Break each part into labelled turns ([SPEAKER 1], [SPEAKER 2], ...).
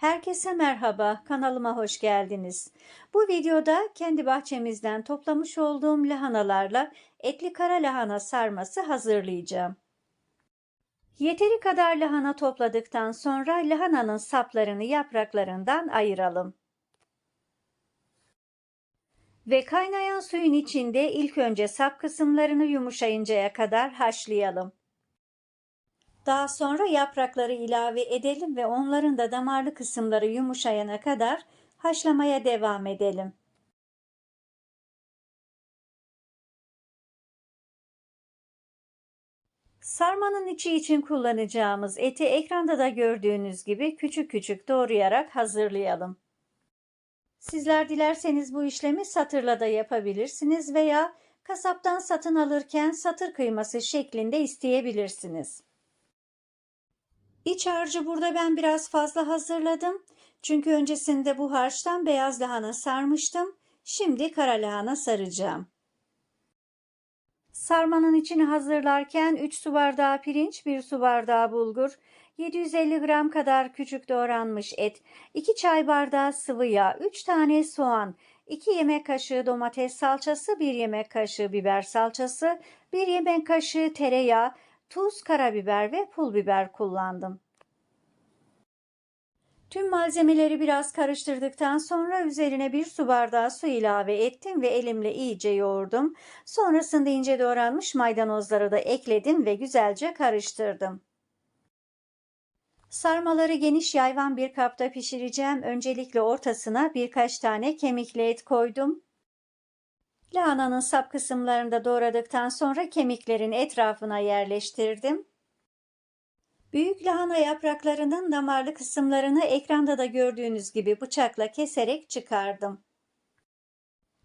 [SPEAKER 1] Herkese merhaba, kanalıma hoş geldiniz. Bu videoda kendi bahçemizden toplamış olduğum lahanalarla etli kara lahana sarması hazırlayacağım. Yeteri kadar lahana topladıktan sonra lahananın saplarını yapraklarından ayıralım. Ve kaynayan suyun içinde ilk önce sap kısımlarını yumuşayıncaya kadar haşlayalım. Daha sonra yaprakları ilave edelim ve onların da damarlı kısımları yumuşayana kadar haşlamaya devam edelim. Sarmanın içi için kullanacağımız eti ekranda da gördüğünüz gibi küçük küçük doğrayarak hazırlayalım. Sizler dilerseniz bu işlemi satırla da yapabilirsiniz veya kasaptan satın alırken satır kıyması şeklinde isteyebilirsiniz. İç harcı burada ben biraz fazla hazırladım. Çünkü öncesinde bu harçtan beyaz lahana sarmıştım. Şimdi kara lahana saracağım. Sarmanın içini hazırlarken 3 su bardağı pirinç, 1 su bardağı bulgur, 750 gram kadar küçük doğranmış et, 2 çay bardağı sıvı yağ, 3 tane soğan, 2 yemek kaşığı domates salçası, 1 yemek kaşığı biber salçası, 1 yemek kaşığı tereyağı, tuz, karabiber ve pul biber kullandım. Tüm malzemeleri biraz karıştırdıktan sonra üzerine bir su bardağı su ilave ettim ve elimle iyice yoğurdum. Sonrasında ince doğranmış maydanozları da ekledim ve güzelce karıştırdım. Sarmaları geniş yayvan bir kapta pişireceğim. Öncelikle ortasına birkaç tane kemikli et koydum. Lahananın sap kısımlarını da doğradıktan sonra kemiklerin etrafına yerleştirdim. Büyük lahana yapraklarının damarlı kısımlarını ekranda da gördüğünüz gibi bıçakla keserek çıkardım.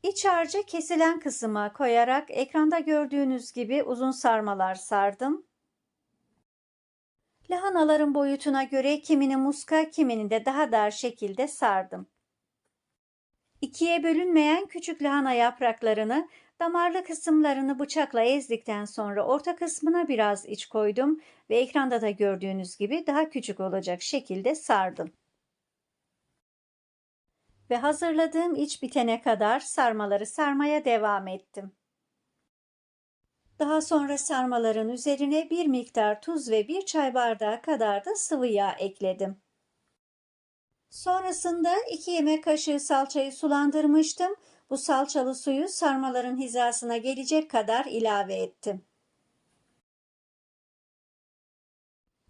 [SPEAKER 1] İç harcı kesilen kısma koyarak ekranda gördüğünüz gibi uzun sarmalar sardım. Lahanaların boyutuna göre kimini muska, kimini de daha dar şekilde sardım. İkiye bölünmeyen küçük lahana yapraklarını damarlı kısımlarını bıçakla ezdikten sonra orta kısmına biraz iç koydum ve ekranda da gördüğünüz gibi daha küçük olacak şekilde sardım. Ve hazırladığım iç bitene kadar sarmaları sarmaya devam ettim. Daha sonra sarmaların üzerine bir miktar tuz ve bir çay bardağı kadar da sıvı yağ ekledim. Sonrasında 2 yemek kaşığı salçayı sulandırmıştım. Bu salçalı suyu sarmaların hizasına gelecek kadar ilave ettim.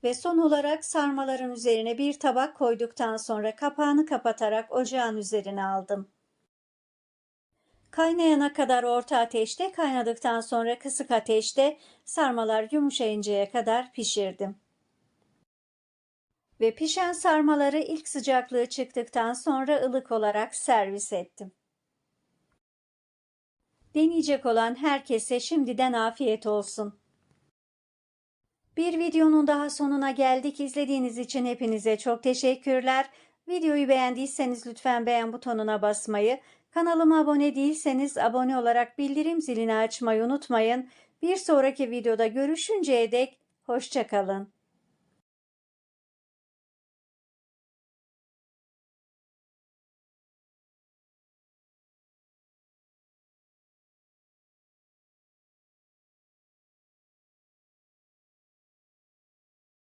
[SPEAKER 1] Ve son olarak sarmaların üzerine bir tabak koyduktan sonra kapağını kapatarak ocağın üzerine aldım. Kaynayana kadar orta ateşte, kaynadıktan sonra kısık ateşte sarmalar yumuşayıncaya kadar pişirdim ve pişen sarmaları ilk sıcaklığı çıktıktan sonra ılık olarak servis ettim. Deneyecek olan herkese şimdiden afiyet olsun. Bir videonun daha sonuna geldik. İzlediğiniz için hepinize çok teşekkürler. Videoyu beğendiyseniz lütfen beğen butonuna basmayı, kanalıma abone değilseniz abone olarak bildirim zilini açmayı unutmayın. Bir sonraki videoda görüşünceye dek hoşçakalın.